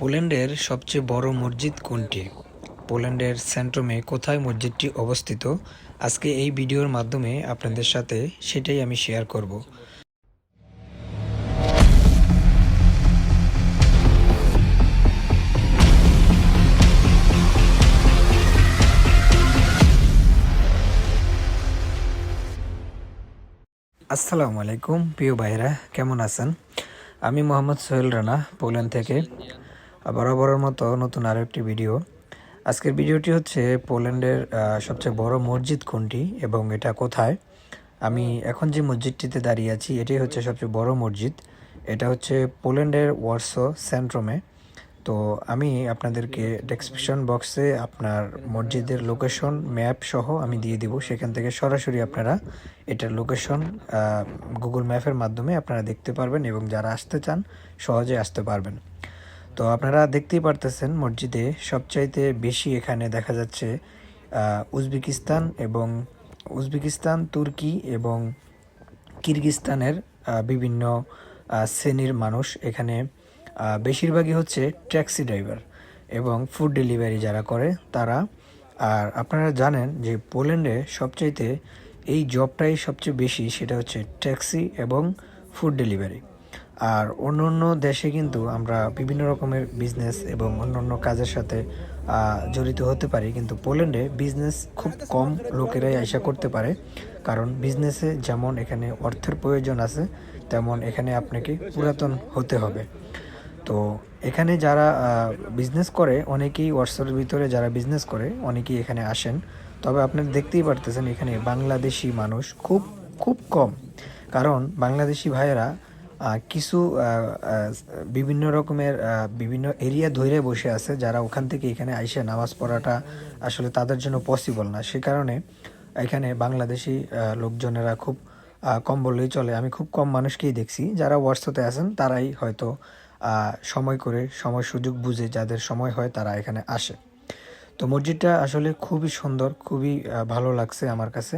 পোল্যান্ডের সবচেয়ে বড় মসজিদ কোনটি? পোল্যান্ডের সেন্ট্রোমে কোথায় মসজিদটি অবস্থিত? আজকে এই ভিডিওর মাধ্যমে আপনাদের সাথে সেটাই আমি শেয়ার করব। আসসালামু আলাইকুম, প্রিয় ভাইরা কেমন আছেন? আমি মোহাম্মদ সোহেল রানা, পোল্যান্ড থেকে। বরাবরের মতো নতুন আরও একটি ভিডিও। আজকের ভিডিওটি হচ্ছে পোল্যান্ডের সবচেয়ে বড় মসজিদ কোনটি এবং এটা কোথায়। আমি এখন যে মসজিদটিতে দাঁড়িয়ে আছি এটাই হচ্ছে সবচেয়ে বড় মসজিদ। এটা হচ্ছে পোল্যান্ডের ওয়ার্সো সেন্ট্রোমে। তো আমি আপনাদেরকে ডেসক্রিপশন বক্সে আপনার মসজিদের লোকেশন ম্যাপ সহ আমি দিয়ে দিব। সেখান থেকে সরাসরি আপনারা এটার লোকেশন গুগল ম্যাপের মাধ্যমে আপনারা দেখতে পারবেন এবং যারা আসতে চান, সহজে আসতে পারবেন। তো আপনারা দেখতেই পারতেছেন মসজিদে সবচাইতে বেশি এখানে দেখা যাচ্ছে উজবেকিস্তান এবং উজবেকিস্তান, তুর্কি এবং কিরগিস্তানের বিভিন্ন শ্রেণির মানুষ এখানে বেশিরভাগই হচ্ছে ট্যাক্সি ড্রাইভার এবং ফুড ডেলিভারি যারা করে তারা। আর আপনারা জানেন যে পোল্যান্ডে সবচাইতে এই জবটাই সবচেয়ে বেশি, সেটা হচ্ছে ট্যাক্সি এবং ফুড ডেলিভারি। আর অন্য অন্য দেশে কিন্তু আমরা বিভিন্ন রকমের বিজনেস এবং অন্য অন্য কাজের সাথে জড়িত হতে পারি। কিন্তু পোল্যান্ডে বিজনেস খুব কম লোকেরাই আশা করতে পারে। কারণ বিজনেসে যেমন এখানে অর্থের প্রয়োজন আছে, তেমন এখানে আপনাকে পুরাতন হতে হবে। তো এখানে যারা বিজনেস করে, অনেকেই হোয়াটসঅ্যাপের ভিতরে যারা বিজনেস করে, অনেকেই এখানে আসেন। তবে আপনারা দেখতেই পারতেছেন এখানে বাংলাদেশি মানুষ খুব খুব কম। কারণ বাংলাদেশি ভাইয়েরা কিছু বিভিন্ন রকমের বিভিন্ন এরিয়া ধরে বসে আছে যারা ওখান থেকে এখানে আইসে নামাজ পড়াটা আসলে তাদের জন্য পসিবল না। সে কারণে এখানে বাংলাদেশি লোকজনেরা খুব কম বললেই চলে। আমি খুব কম মানুষকেই দেখছি। যারা হোয়াটসঅ্যাপে আছেন, তারাই হয়তো সময় করে, সময় সুযোগ বুঝে যাদের সময় হয় তারা এখানে আসে। তো মসজিদটা আসলে খুবই সুন্দর, খুবই ভালো লাগছে আমার কাছে।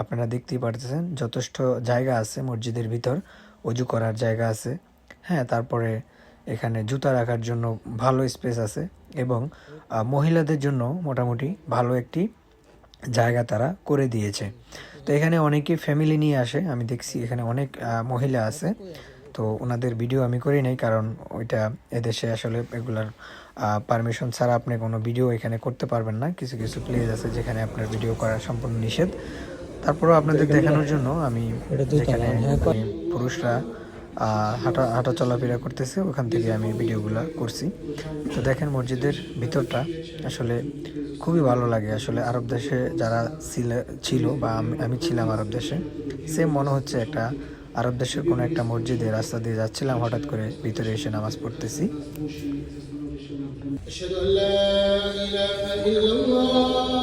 আপনারা দেখতেই পারতেছেন যথেষ্ট জায়গা আছে মসজিদের ভিতর। অজু করার জায়গা আছে। হ্যাঁ তারপরে এখানে জুতা রাখার জন্য ভালো স্পেস আছে এবং মহিলাদের জন্য মোটামুটি ভালো একটি জায়গা তারা করে দিয়েছে। তো এখানে অনেকে ফ্যামিলি নিয়ে আসে, আমি দেখছি এখানে অনেক মহিলা আছে। তো ওনাদের ভিডিও আমি করি নাই কারণ ওইটা এদেশে আসলে এগুলার পারমিশন ছাড়া আপনি কোনো ভিডিও এখানে করতে পারবেন না। কিছু কিছু প্লেস আছে যেখানে আপনার ভিডিও করা সম্পূর্ণ নিষেধ। তারপরেও আপনাদের দেখানোর জন্য আমি যেখানে আমি পুরুষরা আহ, হাঁটা হাঁটা চলাফেরা করতেছে ওখান থেকে আমি ভিডিওগুলো করছি তো দেখেন মসজিদের ভিতরটা আসলে খুবই ভালো লাগে আসলে আরব দেশে যারা ছিল- ছিল বা আমি- আমি ছিলাম আরব দেশে সেম মনে হচ্ছে একটা আরব দেশের কোনো একটা মসজিদে রাস্তা দিয়ে যাচ্ছিলাম হঠাৎ করে ভিতরে এসে নামাজ পড়তেছি أشهد أن لا إله إلا الله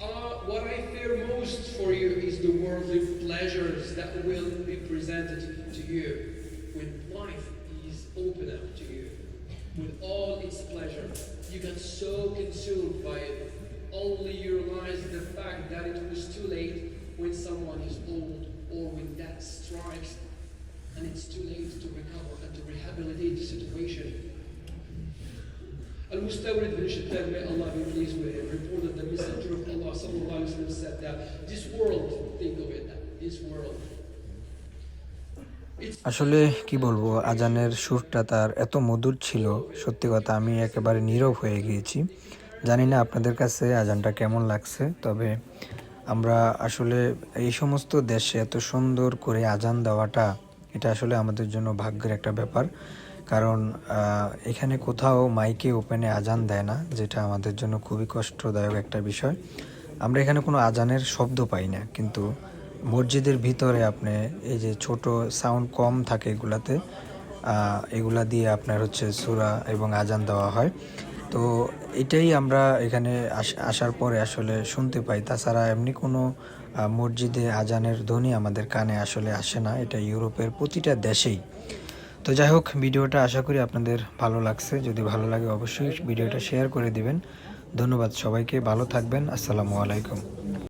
uh, what I fear most for you is the worldly pleasures that will be presented to you when life is open up to you, with all its pleasure. You got so consumed by it, only you realize the fact that it was too late when someone is old or when death strikes, and it's too late to recover and to rehabilitate the situation Al-Mustawrid bin Shaddad, may Allah be pleased with him, reported the Messenger of Allah sallam, said that this world, think of it, this world. আসলে কি বলব আজানের সুরটা তার এত মধুর ছিল সত্যি কথা আমি একেবারে নীরব হয়ে গিয়েছি। জানি না আপনাদের কাছে আজানটা কেমন লাগছে তবে আমরা আসলে এই সমস্ত দেশে এত সুন্দর করে আজান দেওয়াটা এটা আসলে আমাদের জন্য ভাগ্যের একটা ব্যাপার। কারণ এখানে কোথাও মাইকে ওপেনে আজান দেয় না, যেটা আমাদের জন্য খুবই কষ্টদায়ক একটা বিষয়। আমরা এখানে কোনো আজানের শব্দ পাই না, কিন্তু মসজিদের ভিতরে আপনি এই যে ছোট সাউন্ড কম থাকে এগুলাতে এগুলা দিয়ে আপনার হচ্ছে সুরা এবং আজান দেওয়া হয়। তো এটাই আমরা এখানে আস- আসার পরে আসলে শুনতে পাই। তাছাড়া এমনি কোনো মসজিদে আজানের ধ্বনি আমাদের কানে আসলে আসে না, এটা ইউরোপের প্রতিটা দেশেই। তো যাই হোক, ভিডিওটা আশা করি আপনাদের ভালো লাগছে। যদি ভালো লাগে অবশ্যই ভিডিওটা শেয়ার করে দিবেন। ধন্যবাদ সবাইকে, ভালো থাকবেন। আসসালামু আলাইকুম।